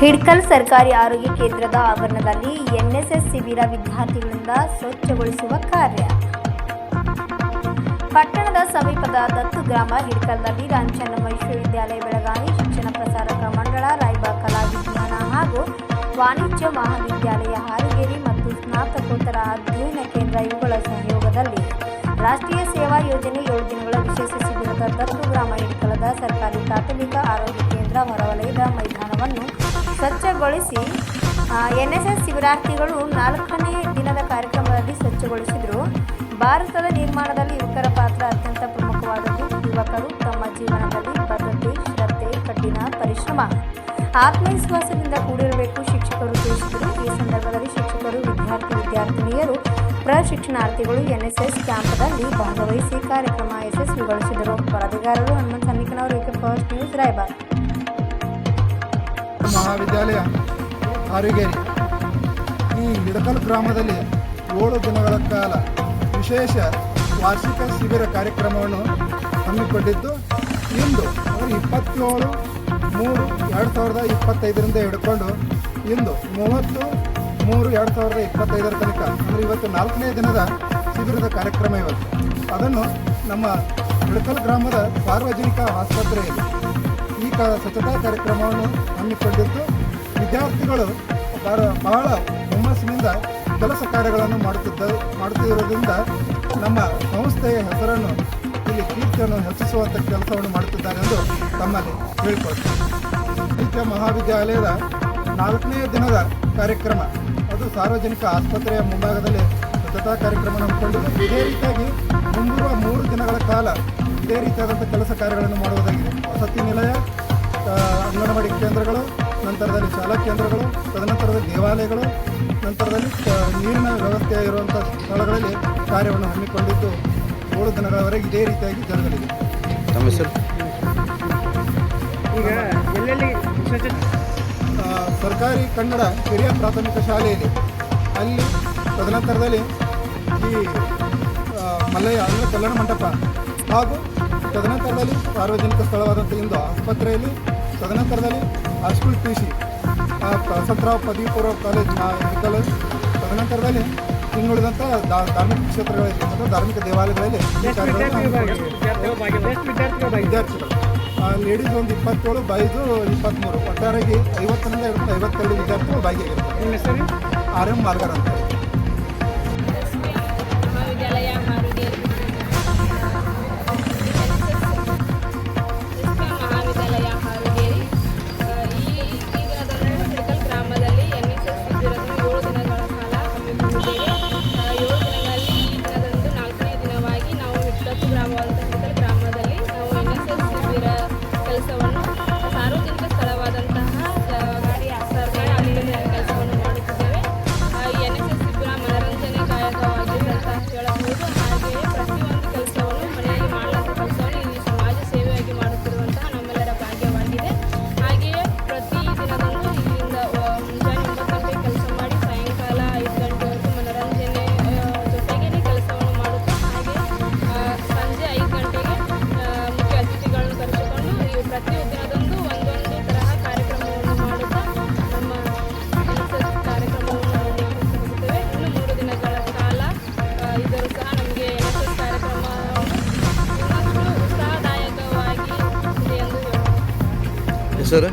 ಹಿಡ್ಕಲ್ ಸರ್ಕಾರಿ ಆರೋಗ್ಯ ಕೇಂದ್ರದ ಆವರಣದಲ್ಲಿ ಎನ್ಎಸ್ಎಸ್ ಶಿಬಿರ ವಿದ್ಯಾರ್ಥಿಗಳಿಂದ ಸ್ವಚ್ಛಗೊಳಿಸುವ ಕಾರ್ಯ. ಪಟ್ಟಣದ ಸಮೀಪದ ದತ್ತು ಗ್ರಾಮ ಹಿಡ್ಕಲ್ನಲ್ಲಿ ರಾಮಚಂದ್ರ ವಿಶ್ವವಿದ್ಯಾಲಯ ಬೆಳಗಾವಿ ಶಿಕ್ಷಣ ಪ್ರಸಾರಕ ಮಂಡಳ ರಾಯಬಾಗ್ ಕಲಾ ವಿಜ್ಞಾನ ಹಾಗೂ ವಾಣಿಜ್ಯ ಮಹಾವಿದ್ಯಾಲಯ, ಹಾರಿಗೇರಿ ಮತ್ತು ಸ್ನಾತಕೋತ್ತರ ಅಧ್ಯಯನ ಕೇಂದ್ರ ಇವುಗಳ ಸಹಯೋಗದಲ್ಲಿ ರಾಷ್ಟ್ರೀಯ ಸೇವಾ ಯೋಜನೆ ಏಳು ದಿನಗಳ ವಿಶೇಷ ಶಿಬಿರದ ದತ್ತು ಗ್ರಾಮ ಹಿಡ್ಕಲದ ಸರ್ಕಾರಿ ಪ್ರಾಥಮಿಕ ಆರೋಗ್ಯ ಕೇಂದ್ರ ಹೊರವಲಯದ ಮೈದಾನವನ್ನು ಸ್ವಚ್ಛಗೊಳಿಸಿ ಎನ್ ಎಸ್ ಎಸ್ ಶಿಬಿರಾರ್ಥಿಗಳು ನಾಲ್ಕನೇ ದಿನದ ಕಾರ್ಯಕ್ರಮದಲ್ಲಿ ಸ್ವಚ್ಛಗೊಳಿಸಿದರು. ಭಾರತದ ನಿರ್ಮಾಣದಲ್ಲಿ ಯುವಕರ ಪಾತ್ರ ಅತ್ಯಂತ ಪ್ರಮುಖವಾದದ್ದು ಯುವಕರು ತಮ್ಮ ಜೀವನದಲ್ಲಿ ಬದ್ಧತೆ ಶ್ರದ್ಧೆ, ಕಠಿಣ ಪರಿಶ್ರಮ. ಆತ್ಮವಿಶ್ವಾಸದಿಂದ ಕೂಡಿರಬೇಕು ಶಿಕ್ಷಕರು ತಿಳಿಸಿದರು ಈ ಸಂದರ್ಭದಲ್ಲಿ ಶಿಕ್ಷಕರು, ವಿದ್ಯಾರ್ಥಿ, ವಿದ್ಯಾರ್ಥಿನಿಯರು, ಪ್ರಶಿಕ್ಷಣಾರ್ಥಿಗಳು ಎಸ್ ಕ್ಯಾಂಪ್ನಲ್ಲಿ ಭಾಗವಹಿಸಿ ಕಾರ್ಯಕ್ರಮ ಯಶಸ್ವಿಗೊಳಿಸಿದರು. ವರದಿಗಾರರು ಹನುಮಂತ ಸನ್ನಿಕನವರು ಫಸ್ಟ್ ನ್ಯೂಸ್ ರಾಯಬಾಗ್ ಮಹಾವಿದ್ಯಾಲಯ ಹಾರಿಗೇರಿ ಈ ಹಿಡಕಲ್ ಗ್ರಾಮದಲ್ಲಿ ಏಳು ದಿನಗಳ ಕಾಲ ವಿಶೇಷ ವಾರ್ಷಿಕ ಶಿಬಿರ ಕಾರ್ಯಕ್ರಮವನ್ನು ಹಮ್ಮಿಕೊಂಡಿದ್ದು, ಇಂದು ಅಂದರೆ ಇಪ್ಪತ್ತೇಳು, ಮೂರು, ಎರಡು ಸಾವಿರದ ಇಪ್ಪತ್ತೈದರಿಂದ ಹಿಡ್ಕೊಂಡು ಇಂದು ಮೂವತ್ತು, ಮೂರು, ಎರಡು ಸಾವಿರದ ಇಪ್ಪತ್ತೈದರ ತನಕ, ಅಂದರೆ ಇವತ್ತು ನಾಲ್ಕನೇ ದಿನದ ಶಿಬಿರದ ಕಾರ್ಯಕ್ರಮ ಇವತ್ತು. ಅದನ್ನು ನಮ್ಮ ಹಿಡಕಲ್ ಗ್ರಾಮದ ಸಾರ್ವಜನಿಕ ಆಸ್ಪತ್ರೆಯಲ್ಲಿ ಕ ಸ್ವಚ್ಛತಾ ಕಾರ್ಯಕ್ರಮವನ್ನು ಹಮ್ಮಿಕೊಂಡಿದ್ದು, ವಿದ್ಯಾರ್ಥಿಗಳು ಬಹಳ- ಬಹಳ ಹುಮ್ಮಸ್ಸಿನಿಂದ ಕೆಲಸ ಕಾರ್ಯಗಳನ್ನು ಮಾಡುತ್ತಿದ್ದ, ಮಾಡುತ್ತಿರುವುದರಿಂದ ನಮ್ಮ ಸಂಸ್ಥೆಯ ಹೆಸರನ್ನು, ಇಲ್ಲಿ ಕೀರ್ತಿಯನ್ನು ಹೆಚ್ಚಿಸುವಂಥ ಕೆಲಸವನ್ನು ಮಾಡುತ್ತಿದ್ದಾರೆ ಎಂದು ತಮ್ಮಲ್ಲಿ ಹೇಳಿಕೊಳ್ತೀನಿ ಸಾಹಿತ್ಯ ಮಹಾವಿದ್ಯಾಲಯದ ನಾಲ್ಕನೇ ದಿನದ ಕಾರ್ಯಕ್ರಮ, ಅದು ಸಾರ್ವಜನಿಕ ಆಸ್ಪತ್ರೆಯ ಮುಂಭಾಗದಲ್ಲಿ ಸ್ವಚ್ಛತಾ ಕಾರ್ಯಕ್ರಮ ಹಮ್ಮಿಕೊಂಡಿದ್ದು ಇದೇ ರೀತಿಯಾಗಿ ಮುಂದಿರುವ ಮೂರು ದಿನಗಳ ಕಾಲ ಇದೇ ರೀತಿಯಾದಂಥ ಕೆಲಸ ಕಾರ್ಯಗಳನ್ನು ಮಾಡುವುದಾಗಿದೆ. ವಸತಿ ನಿಲಯ ಅಂಗನವಾಡಿ ಕೇಂದ್ರಗಳು ನಂತರದಲ್ಲಿ ಶಾಲಾ ಕೇಂದ್ರಗಳು ತದನಂತರದಲ್ಲಿ ದೇವಾಲಯಗಳು ನಂತರದಲ್ಲಿ ನೀರಿನ ವ್ಯವಸ್ಥೆ ಇರುವಂಥ ಸ್ಥಳಗಳಲ್ಲಿ ಕಾರ್ಯವನ್ನು ಹಮ್ಮಿಕೊಂಡಿದ್ದು ಏಳು ದಿನಗಳವರೆಗೆ ಇದೇ ರೀತಿಯಾಗಿ ಜರುಗಲಿದೆ. ಈಗ ಎಲ್ಲೆಲ್ಲಿ ಸ್ವಚ್ಛ ಸರ್ಕಾರಿ ಕನ್ನಡ ಹಿರಿಯ ಪ್ರಾಥಮಿಕ ಶಾಲೆಯಲ್ಲಿ ಅಲ್ಲಿ ತದನಂತರದಲ್ಲಿ ಈ ಮಲ್ಲಯ್ಯ ಅಂದರೆ ಕಲ್ಯಾಣ ಮಂಟಪ ಹಾಗೂ ತದನಂತರದಲ್ಲಿ ಸಾರ್ವಜನಿಕ ಸ್ಥಳವಾದಂಥ ಇಂದು ಆಸ್ಪತ್ರೆಯಲ್ಲಿ ತದನಂತರದಲ್ಲಿ ಹೈಸ್ಕೂಲ್ ಪಿ ಸಿ ವಸಂತರಾವ್ ಪದವಿ ಪೂರ್ವ ಕಾಲೇಜ್ ಕಾಲೇಜ್ ತದನಂತರದಲ್ಲಿ ಇನ್ನುಳಿದಂಥ ಧಾರ್ಮಿಕ ಕ್ಷೇತ್ರಗಳಲ್ಲಿ ಅಥವಾ ಧಾರ್ಮಿಕ ದೇವಾಲಯಗಳಲ್ಲಿ ವಿದ್ಯಾರ್ಥಿಗಳು ಲೇಡೀಸ್ ಒಂದು ಇಪ್ಪತ್ತೇಳು ಬೈದು ಇಪ್ಪತ್ತ್ಮೂರು ಒಟ್ಟಾರೆಯಾಗಿ ಐವತ್ತರಿಂದ ಐವತ್ತೆರಡು ವಿದ್ಯಾರ್ಥಿಗಳು ಭಾಗಿಯಾಗಿರ್ತಾರೆ ಆರ್ ಎಂ ಮಾರ್ಗರ್ ಅಂತ సార్.